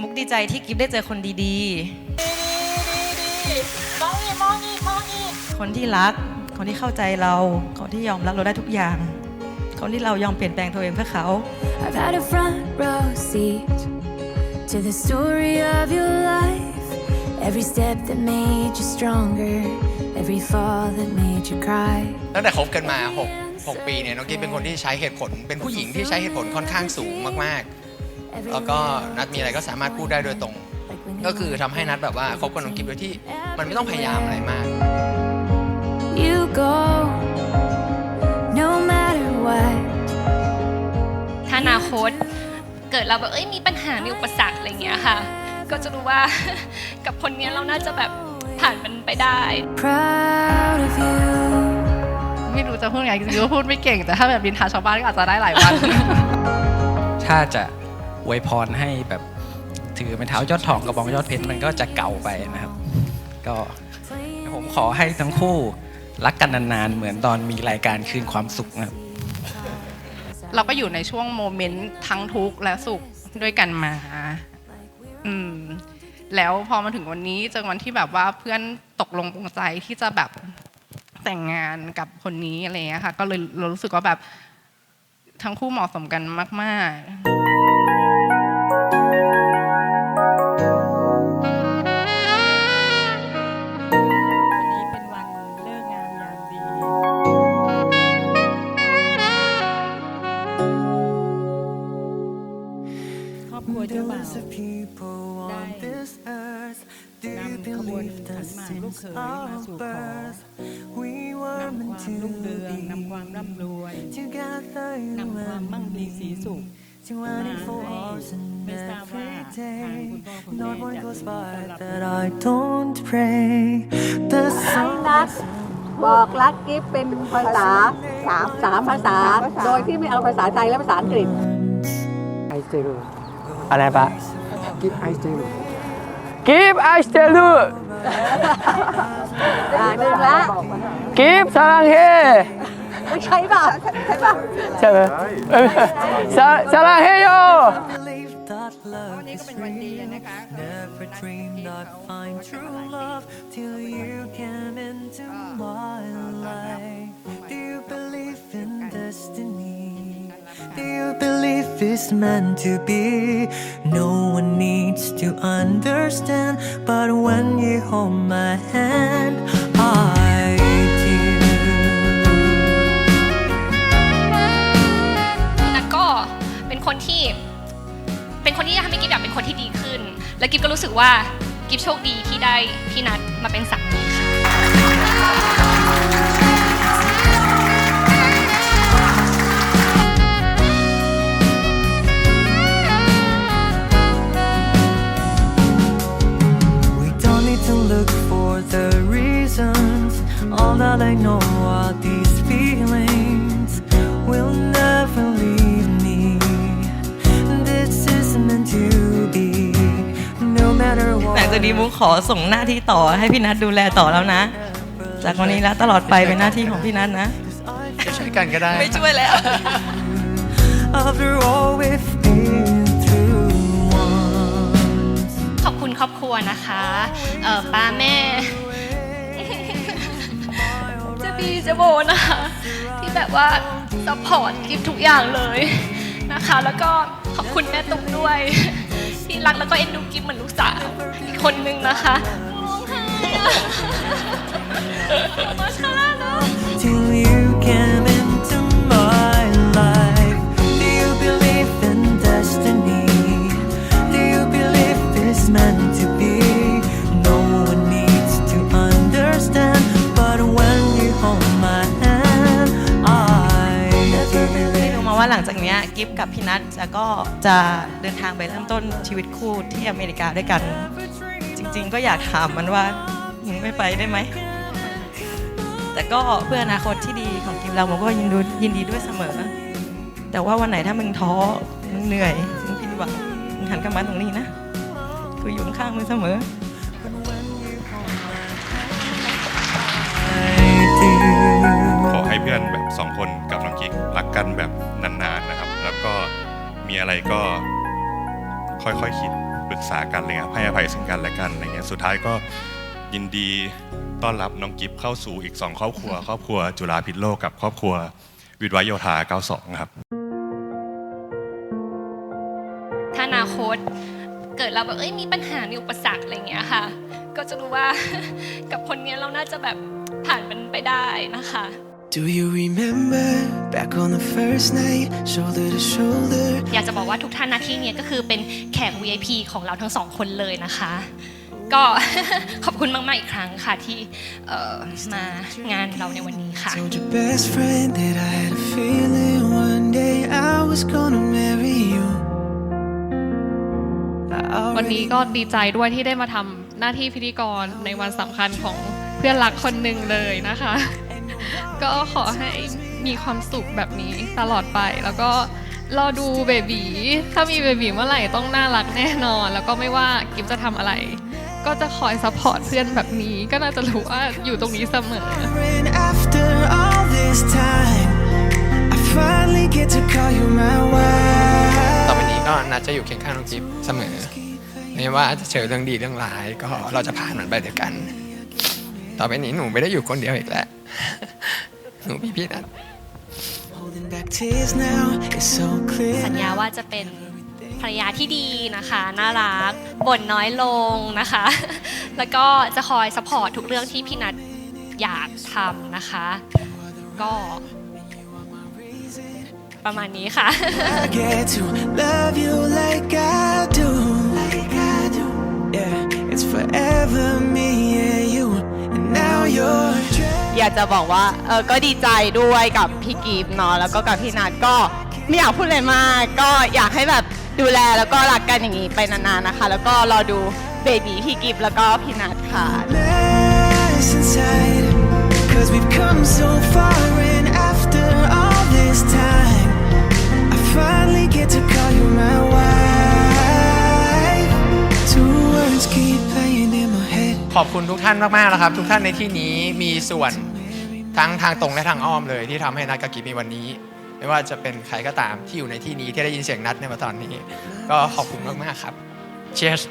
มุกดีใจที่กิฟได้เจอคนดีมองอีกมองอีกมองอีกๆ คนที่รัก คนที่เข้าใจเรา คนที่ยอมรับเราได้ทุกอย่าง คนที่เรายอมเปลี่ยนแปลงตัวเองเพื่อเขา I've had a front row seat to the story of your life. Every step that made you stronger, every fall that made you cry. ตั้งแต่คบกันมา 6 6 ปีเนี่ยน้องกิ๊บเป็นคนที่ใช้เหตุผล เป็นผู้หญิงที่ใช้เหตุผลค่อนข้างสูงมากๆ แล้วก็นัดมีอะไรก็สามารถพูดได้โดยตรง ก็คือทำให้นัดแบบว่าคบกับน้องกิ๊บโดยที่มันไม่ต้องพยายามอะไรมาก You go, no matter what. ถ้าอนาคตเกิดเราแบบเอ้ยมีปัญหา มีอุปสรรคอะไรอย่างเงี้ยค่ะ ก็จะรู้ว่า กับคนเนี้ยเราน่าจะแบบผ่านมันไปได้ Proud of you. ไม่รู้จะพูดไงจริงๆก็พูดไม่เก่งแต่ถ้าแบบบินทาชาวบ้านก็อาจจะได้หลายวัน ถ้าจะ อวยพรให้แบบถือเป็นเท้ายอดทองกระบองยอดเพชรมันก็จะเก่าไปนะครับ ก็ผมขอให้ทั้งคู่รักกันนานๆ เหมือนตอนมีรายการคืนความสุขนะครับเราก็อยู่ในช่วงโมเมนต์ทั้งทุกข์และสุขด้วยกันมา อืม แล้วพอมาถึงวันนี้จอวันที่แบบว่าเพื่อนตกลงปรงใจที่จะแบบแต่งงานกับคนนี้อะไรอย่างเงี้ยค่ะ ก็เลยเรารู้สึกว่าแบบทั้งคู่เหมาะสมกันมาก ๆ ครอบครัวเจ้าบ่าวได้นำขบวนขันหมากลูกเขยมาสู่ขอนำความรุ่งเรืองนำความร่ำรวยนำความมั่งมีสีสุขมาให้ไม่ทราบว่าทางคุณพ่อคุณแม่จะต้อนรับ that I don't pray. The นัดบอกรักกิฟเป็นภาษาสามสามภาษา โดยที่ไม่เอาภาษาไทยและภาษาอังกฤษ อะไรปะ กิฟไอสเตลกิฟไอสเตลูอ่าหนึ่งละกิฟสารังเฮไม่ใช่ป่ะใช่ป่ะใช่ไหมเอ้ยสาสารังเฮโย believe that love is real. Never dreamed I'd find true love till you came into my life. Do you believe believe it's meant to be? No one needs to understand, but when you hold my hand, I do. นัทก็เป็นคนที่เป็นคนที่ทำให้กิฟอยากเป็นคนที่ดีขึ้น และกิฟก็รู้สึกว่ากิฟโชคดีที่ได้พี่นัทมาเป็นสามี จากนี้มุกขอส่งหน้าที่ต่อให้พี่นัทดูแลต่อแล้วนะ จากวันนี้แล้วตลอดไปเป็นหน้าที่ของพี่นัทนะ จะช่วยกันก็ได้ ไม่ช่วยแล้ว After all we've been through once. ขอบคุณครอบครัวนะคะเออป้าแม่ เจะบีเจะโบนะคะ ที่แบบว่าซัพพอร์ตกิฟทุกอย่างเลยนะคะ แล้วก็ขอบคุณแม่ตุ๊กด้วย ที่รักแล้วก็เอ็นดูกิฟเหมือนลูกสาวอีก คนนึงนะคะร้องไห้อะมาชาลาเนาะ till you came into my life. Do you believe in destiny? Do you believe it's meant to be? No one needs to understand, but when you hold my hand, I do. ได้รู้มาว่าหลังจากเนี้ยกิฟกับพี่นัทจะก็จะเดินทางไปเริ่มต้นชีวิตคู่ที่อเมริกาด้วยกันจ ริง ๆ ก็อยากถามมันว่ามึงไม่ไปได้ไหม แต่ก็เพื่ออนาคตที่ดีของกิฟเรามันก็ยินดูยินดีด้วยเสมอ แต่ว่าวันไหนถ้ามึงท้อ มึงเหนื่อย มึงผิดหวัง มึงหันกลับมาตรงนี้นะกูอยู่ข้างมึงเสมอขอให้เพื่อนแบบสองคนกับน้องกิ๊กรักกันแบบนานๆนะครับ แล้วก็มีอะไรก็ค่อยๆคิด ษากันอะไรเงี้ยให้อภัยซึ่งกันและกันอะไรเงี้ยสุดท้ายก็ยินดีต้อนรับน้องกิฟเข้าสู่อีก 2 ครอบครัว ครอบครัวจุฬาพิษโลกกับครอบครัววิทย์วโยธา 92 ครับถ้าอนาคตเกิดเราแบบเอ้ยมีปัญหามีอุปสรรคอะไรเงี้ยค่ะ ก็จะรู้ว่ากับคนเนี้ยเราน่าจะแบบผ่านมันไปได้นะคะ Do you remember back on the first night, shoulder to shoulder? อยากจะบอกว่าทุกท่านหน้าที่เนี่ยก็คือเป็นแขก VIP ของเราทั้งสองคนเลยนะคะ ก็ขอบคุณมาก ๆ อีกครั้งค่ะ ที่เอ่อมางานเราในวันนี้ค่ะ Told your best friend that I had a feeling one day I was gonna marry you. I วันนี้ already ก็ดีใจด้วยที่ได้มาทำหน้าที่พิธีกรในวันสำคัญของเพื่อนรักคนหนึ่งเลยนะคะ ก็ขอให้มีความสุขแบบนี้ตลอดไป แล้วก็รอดูเบบีถ้ามีเบบีเมื่อไหร่ต้องน่ารักแน่นอน แล้วก็ไม่ว่ากิฟจะทำอะไร ก็จะคอยซัพพอร์ตเพื่อนแบบนี้ ก็น่าจะรู้ว่าอยู่ตรงนี้เสมอ After all this time, I finally get to call you my wife. ต่อไปนี้ก็นัดจะอยู่เคียงข้างน้องกิฟเสมอ ไม่ว่าจะเจอเรื่องดีเรื่องร้าย ก็เราจะผ่านมันไปด้วยกัน ต่อไปนี้หนูไม่ได้อยู่คนเดียวอีกแล้ว หนูพี่พี่นัด Holding back tears now, it's so clear. สัญญาว่าจะเป็นภรรยาที่ดีนะคะ น่ารักบ่นน้อยลงนะคะ แล้วก็จะคอยสปอร์ตทุกเรื่องที่พี่นัทอยากทำนะคะ ก็ประมาณนี้ค่ะ I get to love you like I do. Like I do. Yeah, it's forever me and you. อยากจะบอกว่าเออก็ดีใจด้วยกับพี่กีฟเนาะแล้วก็กับพี่นัทก็ไม่อยากพูดอะไรมาก ก็อยากให้แบบดูแลแล้วก็รักกันอย่างนี้ไปนานๆนะคะ แล้วก็รอดูเบบีพี่กีฟแล้วก็พี่นัทค่ะ ขอบคุณทุกท่านมากๆนะครับ ทุกท่านในที่นี้มีส่วนทั้งทางตรงและทางอ้อมเลย ที่ทำให้นัดกับกิมีวันนี้ ไม่ว่าจะเป็นใครก็ตามที่อยู่ในที่นี้ที่ได้ยินเสียงนัดในวันตอนนี้ ก็ขอบคุณมากๆครับ Cheers